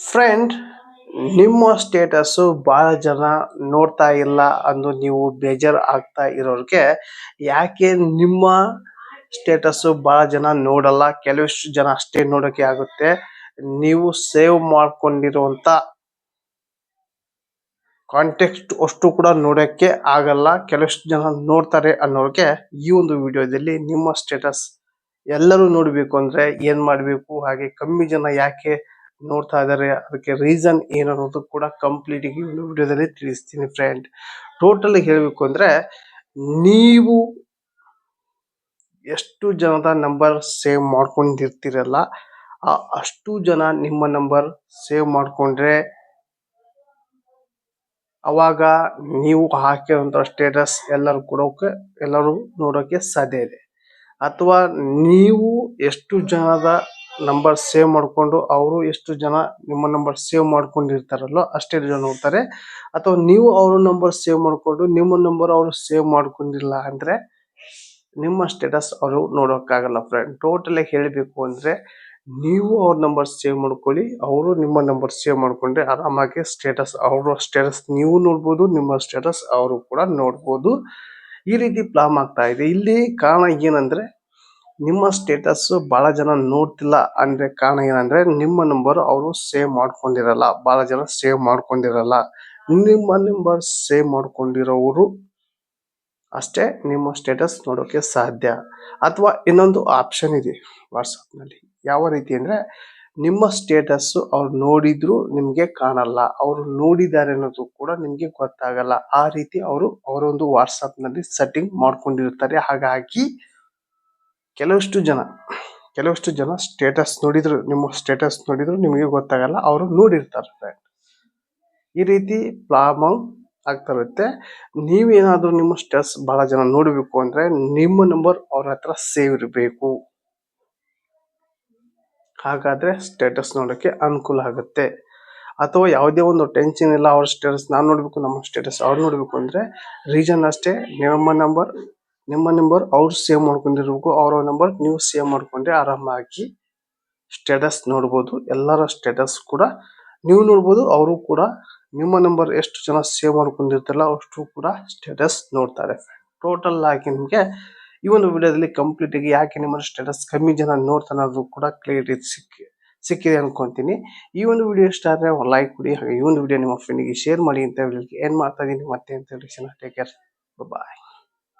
Friend ನಿಮ್ಮ status ಭಾಳ ಜನ ನೋಡ್ತಾ ಇಲ್ಲ ಅಂದು ನೀವು ಬೇಜಾರು ಆಗ್ತಾ ಇರೋರಿಗೆ ಯಾಕೆ ನಿಮ್ಮ ಸ್ಟೇಟಸ್ಸು ಭಾಳ ಜನ ನೋಡಲ್ಲ? ಕೆಲವಿಷ್ಟು ಜನ ಅಷ್ಟೇ ನೋಡೋಕೆ ಆಗುತ್ತೆ. ನೀವು ಸೇವ್ ಮಾಡ್ಕೊಂಡಿರುವಂತ ಕಾಂಟೆಕ್ಸ್ಟ್ ಅಷ್ಟು ಕೂಡ ನೋಡೋಕ್ಕೆ ಆಗಲ್ಲ. ಕೆಲವಷ್ಟು ಜನ ನೋಡ್ತಾರೆ ಅನ್ನೋರಿಗೆ ಈ ಒಂದು ವಿಡಿಯೋದಲ್ಲಿ ನಿಮ್ಮ ಸ್ಟೇಟಸ್ ಎಲ್ಲರೂ ನೋಡಬೇಕು ಅಂದ್ರೆ ಏನ್ ಮಾಡಬೇಕು? ಹಾಗೆ ಕಮ್ಮಿ ಜನ ಯಾಕೆ ನೋಡ್ತಾ ಇದ್ದಾರೆ. ಅದಕ್ಕೆ ರೀಸನ್ ಏನು ಅನ್ನೋದು ಕೂಡ ಕಂಪ್ಲೀಟ್ ಆಗಿ ಒಂದು ವಿಡಿಯೋದಲ್ಲಿ ತಿಳಿಸ್ತೀನಿ ಫ್ರೆಂಡ್ ಟೋಟಲ್ ಹೇಳಬೇಕು ಅಂದ್ರೆ, ನೀವು ಎಷ್ಟು ಜನದ ನಂಬರ್ ಸೇವ್ ಮಾಡ್ಕೊಂಡಿರ್ತೀರಲ್ಲ, ಆ ಅಷ್ಟು ಜನ ನಿಮ್ಮ ನಂಬರ್ ಸೇವ್ ಮಾಡ್ಕೊಂಡ್ರೆ, ಅವಾಗ ನೀವು ಹಾಕಿರೋಂಥ ಸ್ಟೇಟಸ್ ಎಲ್ಲರೂ ಕೊಡೋಕೆ ಎಲ್ಲರೂ ನೋಡೋಕೆ ಸಾಧ್ಯ ಇದೆ. ಅಥವಾ ನೀವು ಎಷ್ಟು ಜನದ ನಂಬರ್ ಸೇವ್ ಮಾಡ್ಕೊಂಡು ಅವರು ಎಷ್ಟು ಜನ ನಿಮ್ಮ ನಂಬರ್ ಸೇವ್ ಮಾಡ್ಕೊಂಡಿರ್ತಾರಲ್ಲೋ ಅಷ್ಟೇ ಜನ ನೋಡ್ತಾರೆ ಅಥವಾ ನೀವು ಅವ್ರ ನಂಬರ್ ಸೇವ್ ಮಾಡ್ಕೊಂಡು ನಿಮ್ಮ ನಂಬರ್ ಅವರು ಸೇವ್ ಮಾಡ್ಕೊಂಡಿಲ್ಲ ಅಂದ್ರೆ ನಿಮ್ಮ ಸ್ಟೇಟಸ್ ಅವರು ನೋಡೋಕ್ಕಾಗಲ್ಲ ಫ್ರೆಂಡ್ ಟೋಟಲ್ ಹೇಳಬೇಕು ಅಂದ್ರೆ ನೀವು ಅವ್ರ ನಂಬರ್ ಸೇವ್ ಮಾಡ್ಕೊಳ್ಳಿ, ಅವರು ನಿಮ್ಮ ನಂಬರ್ ಸೇವ್ ಮಾಡ್ಕೊಂಡ್ರೆ ಆರಾಮಾಗಿ ಸ್ಟೇಟಸ್ ಅವ್ರ ಸ್ಟೇಟಸ್ ನೀವು ನೋಡ್ಬೋದು, ನಿಮ್ಮ ಸ್ಟೇಟಸ್ ಅವರು ಕೂಡ ನೋಡ್ಬೋದು. ಈ ರೀತಿ ಪ್ಲಾನ್ ಆಗ್ತಾ ಇದೆ. ಇಲ್ಲಿ ಕಾರಣ ಏನಂದ್ರೆ ನಿಮ್ಮ ಸ್ಟೇಟಸ್ ಬಹಳ ಜನ ನೋಡ್ತಿಲ್ಲ ಅಂದ್ರೆ ಕಾರಣ ಏನಂದ್ರೆ ನಿಮ್ಮ ನಂಬರ್ ಅವರು ಸೇವ್ ಮಾಡ್ಕೊಂಡಿರಲ್ಲ ಬಹಳ ಜನ ಸೇವ್ ಮಾಡ್ಕೊಂಡಿರಲ್ಲ. ನಿಮ್ಮ ನಂಬರ್ ಸೇವ್ ಮಾಡ್ಕೊಂಡಿರೋರು ಅಷ್ಟೇ ನಿಮ್ಮ ಸ್ಟೇಟಸ್ ನೋಡೋಕೆ ಸಾಧ್ಯ. ಅಥವಾ ಇನ್ನೊಂದು ಆಪ್ಷನ್ ಇದೆ ವಾಟ್ಸಪ್ನಲ್ಲಿ ಯಾವ ರೀತಿ ಅಂದ್ರೆ ನಿಮ್ಮ ಸ್ಟೇಟಸ್ ಅವ್ರು ನೋಡಿದ್ರು ನಿಮ್ಗೆ ಕಾಣಲ್ಲ. ಅವರು ನೋಡಿದ್ದಾರೆ ಅನ್ನೋದು ಕೂಡ ನಿಮ್ಗೆ ಗೊತ್ತಾಗಲ್ಲ. ಆ ರೀತಿ ಅವರು ಅವರೊಂದು ವಾಟ್ಸಪ್ನಲ್ಲಿ ಸೆಟ್ಟಿಂಗ್ ಮಾಡ್ಕೊಂಡಿರ್ತಾರೆ. ಹಾಗಾಗಿ ಕೆಲವಷ್ಟು ಜನ ಕೆಲವಷ್ಟು ಜನ ಸ್ಟೇಟಸ್ ನೋಡಿದ್ರು, ನಿಮ್ಮ ಸ್ಟೇಟಸ್ ನೋಡಿದ್ರು ನಿಮಗೆ ಗೊತ್ತಾಗಲ್ಲ, ಅವರು ನೋಡಿರ್ತಾರೆ ಈ ರೀತಿ ಪ್ರಾಬ್ಲಮ್ ಆಗ್ತಾ ಇರುತ್ತೆ. ನೀವೇನಾದ್ರೂ ನಿಮ್ಮ ಸ್ಟೇಟಸ್ ಬಹಳ ಜನ ನೋಡಬೇಕು ಅಂದ್ರೆ ನಿಮ್ಮ ನಂಬರ್ ಅವ್ರ ಹತ್ರ ಸೇವ್ ಇರಬೇಕು ಹಾಗಾದ್ರೆ ಸ್ಟೇಟಸ್ ನೋಡೋಕೆ ಅನುಕೂಲ ಆಗುತ್ತೆ. ಅಥವಾ ಯಾವುದೇ ಒಂದು ಟೆನ್ಷನ್ ಇಲ್ಲ, ಅವ್ರ ಸ್ಟೇಟಸ್ ನಾನು ನೋಡಬೇಕು, ನಮ್ಮ ಸ್ಟೇಟಸ್ ಅವ್ರು ನೋಡಬೇಕು ಅಂದ್ರೆ ರೀಸನ್ ಅಷ್ಟೇ, ನಿಮ್ಮ ನಂಬರ್ ನಿಮ್ಮ ನಂಬರ್ ಅವ್ರು ಸೇವ್ ಮಾಡ್ಕೊಂಡಿರ್ಬೇಕು. ಅವರ ನಂಬರ್ ನೀವು ಸೇವ್ ಮಾಡ್ಕೊಂಡ್ರೆ ಆರಾಮಾಗಿ ಸ್ಟೇಟಸ್ ನೋಡ್ಬೋದು. ಎಲ್ಲರ ಸ್ಟೇಟಸ್ ಕೂಡ ನೀವು ನೋಡ್ಬೋದು. ಅವರು ಕೂಡ ನಿಮ್ಮ ನಂಬರ್ ಎಷ್ಟು ಜನ ಸೇವ್ ಮಾಡ್ಕೊಂಡಿರ್ತಾರಲ್ಲ ಅಷ್ಟು ಕೂಡ ಸ್ಟೇಟಸ್ ನೋಡ್ತಾರೆ. ಟೋಟಲ್ ಆಗಿ ನಿಮಗೆ ಈ ಒಂದು ವಿಡಿಯೋದಲ್ಲಿ ಕಂಪ್ಲೀಟ್ ಆಗಿ ಯಾಕೆ ನಿಮ್ಮ ಸ್ಟೇಟಸ್ ಕಮ್ಮಿ ಜನ ನೋಡ್ತಾನೆ ಅದು ಕೂಡ ಕ್ಲಿಯರ್ ಸಿಕ್ಕಿ, ಸಿಕ್ಕಿದೆ ಅನ್ಕೊಂತೀನಿ. ಈ ಒಂದು ವಿಡಿಯೋ ಇಷ್ಟ ಆದರೆ ಲೈಕ್ ಕೊಡಿ. ಹಾಗೆ ಈ ಒಂದು ವಿಡಿಯೋ ನಿಮ್ಮ ಫ್ರೆಂಡಿಗೆ ಶೇರ್ ಮಾಡಿ ಅಂತ ಹೇಳಿ. ಏನು ಮಾಡ್ತಾ ಇದ್ದೀನಿ ಮತ್ತೆ ಅಂತ ಹೇಳಿ. Take care bye